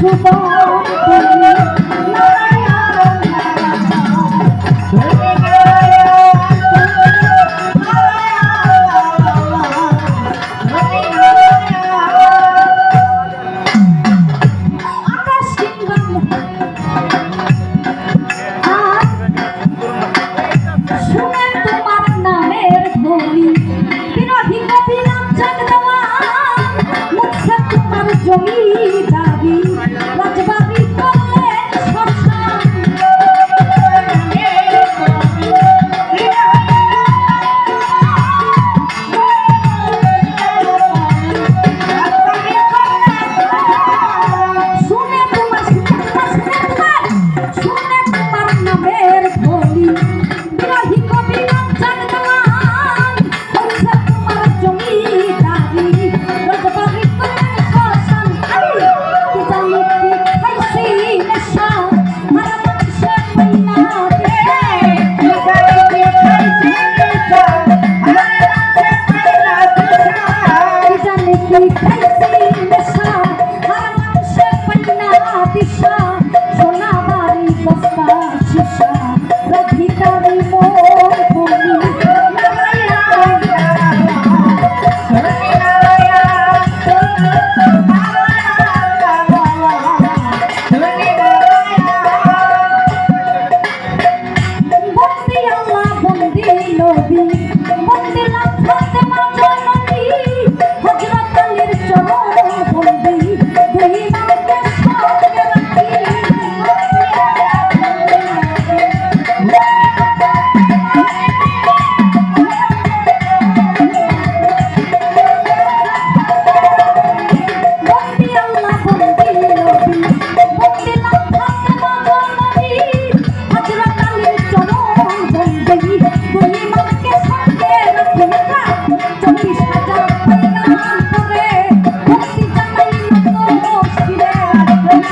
出发。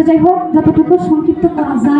তো যাই হোক যতটুকু সংক্ষিপ্ত করা যায়।